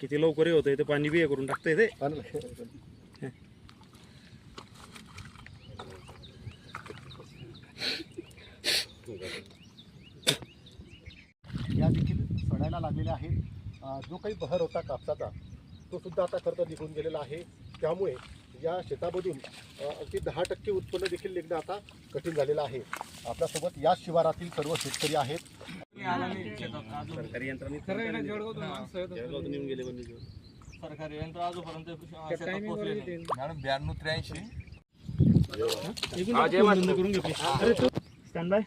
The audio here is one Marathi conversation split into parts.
किती लवकर हे होतंय ते पाणी बी हे करून टाकतंय ते. या देखील सडायला लागलेल्या आहेत. जो काही बहर होता कापसाचा तो सुद्धा आता खरं तर निघून गेलेला आहे. त्यामुळे या शेतामधून अगदी दहा टक्के उत्पन्न देखील निघणं आता कठीण झालेलं आहे. आपल्यासोबत या शिवारातील सर्व शेतकरी आहेत. सरकारी वन्यजीव सरकारी यंत्र आजूपर्यंत ब्याण्णव त्र्याऐंशी. स्टँड बाय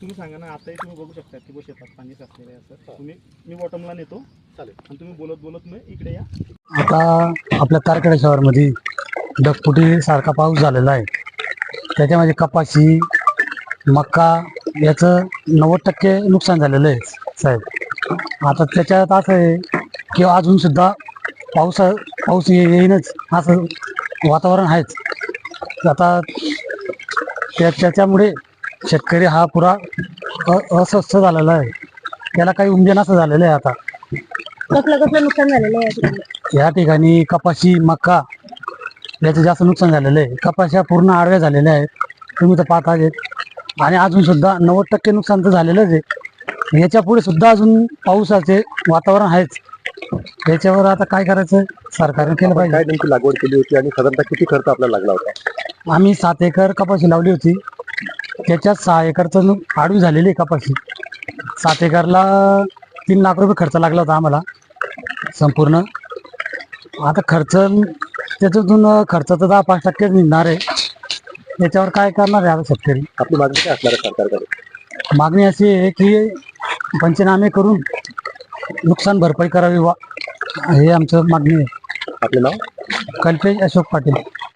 तुम्ही सांगा ना आताही तुम्ही बघू शकता की शेतात पाणी साचलेलं आहे असं. तुम्ही मी बॉटमला नेतो. चालेल. आणि तुम्ही बोलत बोलत मग इकडे या. आता आपल्या तारखेडा शहरामध्ये ढगफुटी सारखा पाऊस झालेला आहे. त्याच्यामध्ये कपाशी मका याचं नव्वद टक्के नुकसान झालेलं आहे साहेब. आता त्याच्यात असं आहे की अजून सुद्धा पाऊस पाऊस ये- येईनच असं वातावरण आहेच. आता त्या त्याच्यामुळे शेतकरी हा पुरा अस्वस्थ झालेला आहे. त्याला काही उमजन असं झालेलं आहे आता. कसलं कसलं नुकसान झालेलं आहे? या ठिकाणी? कपाशी मका याचं जास्त नुकसान झालेलं आहे. कपाशा पूर्ण आडव्या झालेल्या आहेत. तुम्ही तर पाहता आणि अजून सुद्धा नव्वद टक्के नुकसान तर झालेलंच आहे. याच्यापुढे सुद्धा अजून पावसाचे वातावरण आहेच. याच्यावर आता काय करायचं? सरकारने केलं काय पाहिजे. नेमकी लागवड केली होती आणि साधारणतः किती खर्च आपल्याला लागला होता? आम्ही सात एकर कपाशी लावली होती. त्याच्यात सहा एकरचं आडवी झालेली आहे कपाशी. सात एकरला तीन लाख रुपये खर्च लागला होता आम्हाला. संपूर्ण. आता खर्च त्याच्यातून खर्च तर दहा पाच टक्केच निघणार आहे. त्याच्यावर काय करणार आहे आता शेतकरी? आपली मागणी काय असणार आहे सरकारकडे? मागणी अशी आहे की पंचनामे करून नुकसान भरपाई करावी वा हे आमचं मागणी आहे. आपले नाव? कल्पेश अशोक पाटील.